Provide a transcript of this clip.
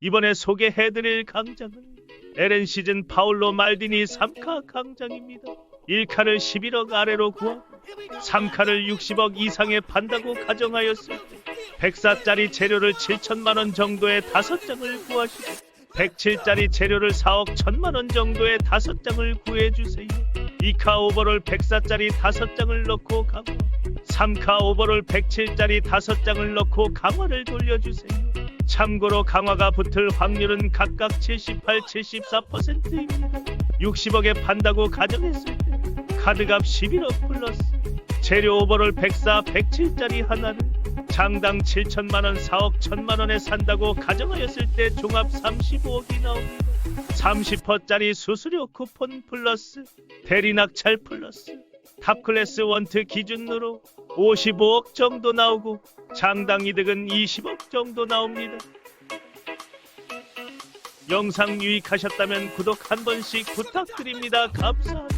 이번에 소개해드릴 강장은 LN 시즌 파울로 말디니 3카 강장입니다. 1카를 11억 아래로 구하고 3카를 60억 이상에 판다고 가정하였을 때 104짜리 재료를 7천만 원 정도의 5장을 구하시고 107짜리 재료를 4억 1천만 원 정도의 5장을 구해주세요. 2카 오버롤 104짜리 5장을 넣고 강화 3카 오버롤 107짜리 5장을 넣고 강화를 돌려주세요. 참고로 강화가 붙을 확률은 각각 78, 74%입니다. 60억에 판다고 가정했을 때 카드값 11억 플러스 재료 오버롤 104, 107짜리 하나를 장당 7천만 원, 4억 1천만 원에 산다고 가정하였을 때 종합 35억이 나옵니다. 30%짜리 수수료 쿠폰 플러스 대리 낙찰 플러스 탑클래스 원트 기준으로 55억 정도 나오고 장당 이득은 20억 정도 나옵니다. 영상 유익하셨다면 구독 한 번씩 부탁드립니다. 감사합니다.